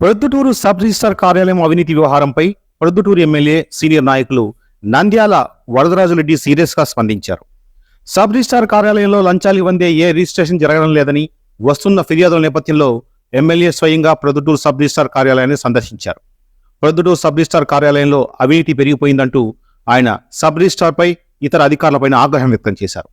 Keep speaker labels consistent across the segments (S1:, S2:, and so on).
S1: Proddatur sub registrar కార్యాలయం అవినీతి వ్యవహారంపై ప్రొద్దుటూరు ఎమ్మెల్యే సీనియర్ నాయకులు నంద్యాల వరదరాజురెడ్డి సీరియస్గా స్పందించారు. సబ్ రిజిస్టార్ కార్యాలయంలో లంచాలు వందే ఏ రిజిస్ట్రేషన్ జరగడం లేదని వస్తున్న ఫిర్యాదుల నేపథ్యంలో ఎమ్మెల్యే స్వయంగా ప్రొద్దుటూరు సబ్ రిజిస్టార్ కార్యాలయాన్ని సందర్శించారు. ప్రొద్దుటూరు సబ్ రిజిస్టార్ కార్యాలయంలో అవినీతి పెరిగిపోయిందంటూ ఆయన సబ్ రిజిస్టార్పై ఇతర అధికారులపైన ఆగ్రహం వ్యక్తం చేశారు.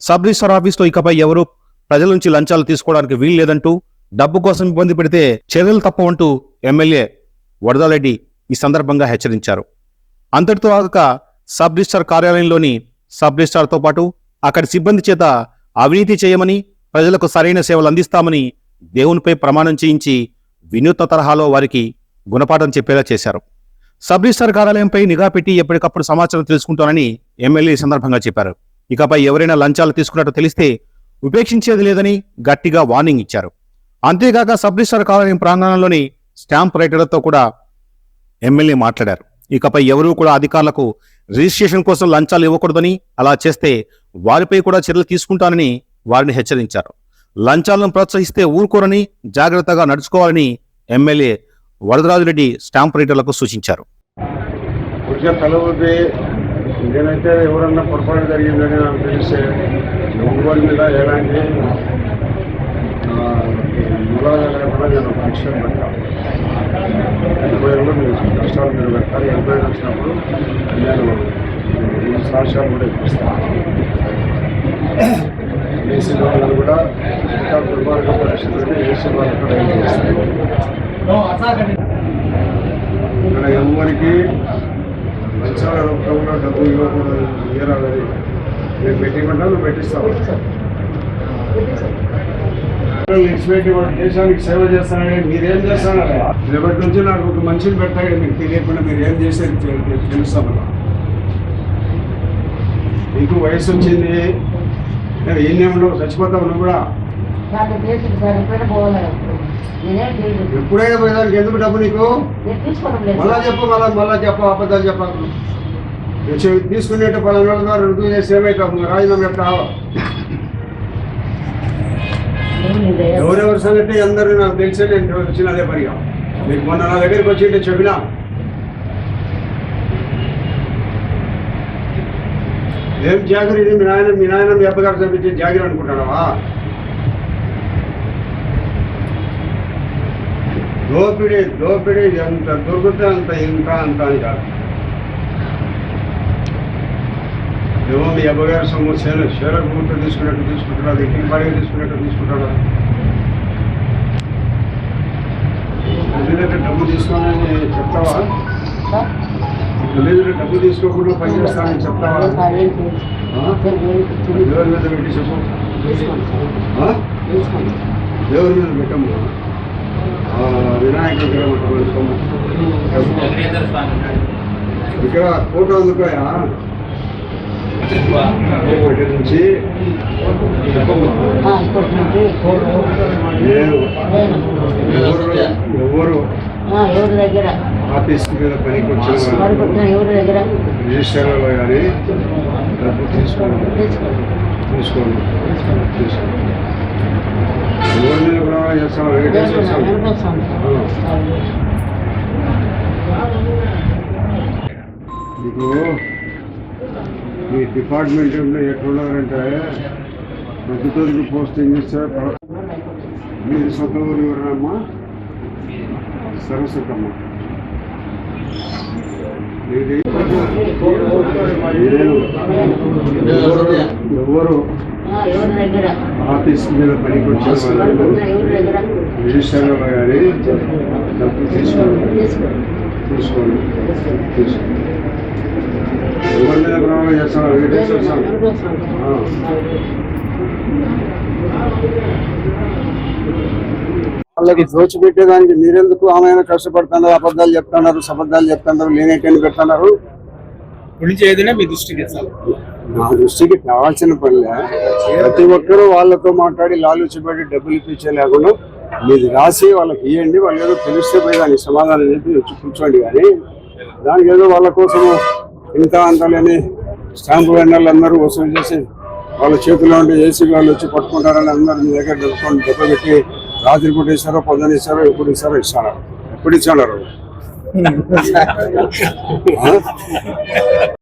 S1: సబ్ రిజిస్టార్ ఆఫీస్లో ఇకపై ఎవరూ ప్రజల నుంచి లంచాలు తీసుకోవడానికి వీలు లేదంటూ డబ్బు కోసం ఇబ్బంది పెడితే చర్యలు తప్పవంటూ ఎమ్మెల్యే వరదారెడ్డి ఈ సందర్భంగా హెచ్చరించారు. అంతటితో కాక సబ్ రిజిస్టార్ కార్యాలయంలోని సబ్ రిజిస్టార్తో పాటు అక్కడి సిబ్బంది చేత అవినీతి చేయమని ప్రజలకు సరైన సేవలు అందిస్తామని దేవునిపై ప్రమాణం చేయించి వినూత్న తరహాలో వారికి గుణపాఠం చెప్పేలా చేశారు. సబ్ రిజిస్టార్ కార్యాలయంపై నిఘా పెట్టి ఎప్పటికప్పుడు సమాచారం తెలుసుకుంటానని ఎమ్మెల్యే ఈ సందర్భంగా చెప్పారు. ఇకపై ఎవరైనా లంచాలు తీసుకున్నట్టు తెలిస్తే ఉపేక్షించేది లేదని గట్టిగా వార్నింగ్ ఇచ్చారు. అంతేకాక సబ్ రిజిస్టార్ ప్రాంగణంలోని స్టాంప్ రైటర్లతో కూడా ఎమ్మెల్యే మాట్లాడారు. ఇకపై ఎవరూ కూడా అధికారులకు రిజిస్ట్రేషన్ కోసం లంచాలు ఇవ్వకూడదని అలా చేస్తే వారిపై కూడా చర్యలు తీసుకుంటానని వారిని హెచ్చరించారు. లంచాలను ప్రోత్సహిస్తే ఊరుకోరని జాగ్రత్తగా నడుచుకోవాలని ఎమ్మెల్యే వరదరాజురెడ్డి స్టాంప్ రైటర్లకు సూచించారు.
S2: నేనైతే ఎవరన్నా పొరపాటు జరిగిందని నాకు తెలిస్తే ఎలాంటి లేకుండా నేను పరీక్షలు పెట్టాను ఎనభై ఏళ్ళు మీరు కష్టాలు మీరు పెట్టాలి. ఎనభై ఏళ్ళు వచ్చినప్పుడు నేను ఈ సాక్ష్యాలు కూడా ఇప్పిస్తాను. ఏసీ వాళ్ళు కూడా ఇంకా దుర్మార్గం పరిస్థితులు ఏసీ వాళ్ళు కూడా ఏం చేస్తారు ఇక్కడ ఎవరికి లంచాల రూపంలో డబ్బు ఇవ్వకూడదు ఇవ్వరాదని మేము పెట్టిమంటా నువ్వు పెట్టిస్తావు ఇచ్చిపెట్టి వాడు దేశానికి సేవ చేస్తానని మీరేం చేస్తానని రేపటి నుంచి నాకు ఒక మనిషిని పెట్టాలి మీకు తెలియకుండా మీరు ఏం చేసేది తె- తెలుస్తామన్నా నీకు వయసు వచ్చింది ఏం ఉండవు చచ్చిపోతావు నువ్వు కూడా?
S3: ఎప్పుడైనా నేనేం
S2: పోయేదానికి ఎందుకు డబ్బు నీకు?
S3: నేను
S2: మళ్ళా చెప్పు మళ్ళా మళ్ళా చెప్పు అబద్ధాలు నువ్వు తీసుకునేట్టు పలానా వాళ్ళ ద్వారా రుజువు చేసి ఏమైతావు రాజీనామా పెట్టావు ఎవరెవరు సంగతి అందరూ నాకు తెలిసే నేను వచ్చిన అదే పరిగా. మీకు మొన్న నా దగ్గరికి వచ్చి చెప్పినా? ఏం జాగిరి ఇది? మీ నాయన మీ నాయన మీ అబ్బగారు చదివించే జాగిరి అనుకుంటాడవా దోపిడీ దోపిడీ ఎంత దొరుకుతే అంత ఇంకా అంత అని కాదు. ఏమో మీ అబ్బగారి సొమ్ము చేను చేరకు ముట్ట తీసుకున్నట్టు తీసుకుంటున్నాడు ఇంటికి పడిగా తీసుకున్నట్టు తల్లి దగ్గర డబ్బు తీసుకోవాలని చెప్తావా? దగ్గర డబ్బు తీసుకోకుండా పని చేస్తానని చెప్తావా?
S3: సార్?
S2: దేవుడి మీద పెట్టి చెప్పు.
S3: సార్
S2: దేవుడి మీద పెట్టము వినాయక విగ్రహం. ఇక్కడ ఫోటో అందుకోయా? ఒకటి నుంచి ఎవరు ఎవరు
S3: దగ్గర?
S2: ఆఫీస్ మీద పనికి వచ్చిన
S3: ఎవరి దగ్గర?
S2: కానీ డబ్బు తీసుకోండి.
S3: తీసుకోండి.
S2: తీసుకోండి. తీసుకోండి. ఎవరి మీద కూడా చేస్తాను వెంకటేశ్వర స్వామి? మీ డిపార్ట్మెంట్లో ఎట్లున్నారంటే ప్రతితూరికి పోస్టింగ్ ఇస్తే పర- మీరు సొంత ఊరు ఎవరమ్మా? సరస్వతమ్మ. ఎవరు? ఆఫీస్ మీద పనికి వచ్చిన వాళ్ళు రిజిస్టర్లో కానీ డబ్బు తీసుకోండి
S3: తీసుకోండి.
S2: తీసుకోండి ప్రమాణం చేస్తాను వెంకటేశ్వర స్వామి. వాళ్ళకి దోచిపెట్టేదానికి మీరెందుకు ఆమె కష్టపడుతున్నారు అబద్ధాలు చెప్తున్నారు అబద్ధాలు చెప్తున్నారు లేనేటని పెడుతున్నారు
S4: గురించి ఏదైనా మీ దృష్టికి
S2: నా దృష్టికి కావాల్సిన పనిలే. ప్రతి ఒక్కరూ వాళ్ళతో మాట్లాడి లాలుచిపడి డబ్బులు ఇప్పించే లేకుండా మీది రాసి వాళ్ళకి ఇవ్వండి వాళ్ళు ఏదో తెలిస్తే పోయి దానికి సమాధానం చెప్పి వచ్చి కూర్చోండి. కానీ దానికి ఏదో వాళ్ళ కోసం ఇంత అంతలేని స్టాంపు వెండర్లు అందరూ వసూలు చేసి వాళ్ళ చేతిలో ఉండి ఏసీ వాళ్ళు వచ్చి పట్టుకుంటారని అందరూ మీ దగ్గర డబ్బుకొని దెబ్బ పెట్టి రాత్రి పూట ఇస్తారో పొద్దున ఇస్తారో ఎప్పుడు ఇస్తారో ఇస్తారు? ఇప్పుడు ఇచ్చాడు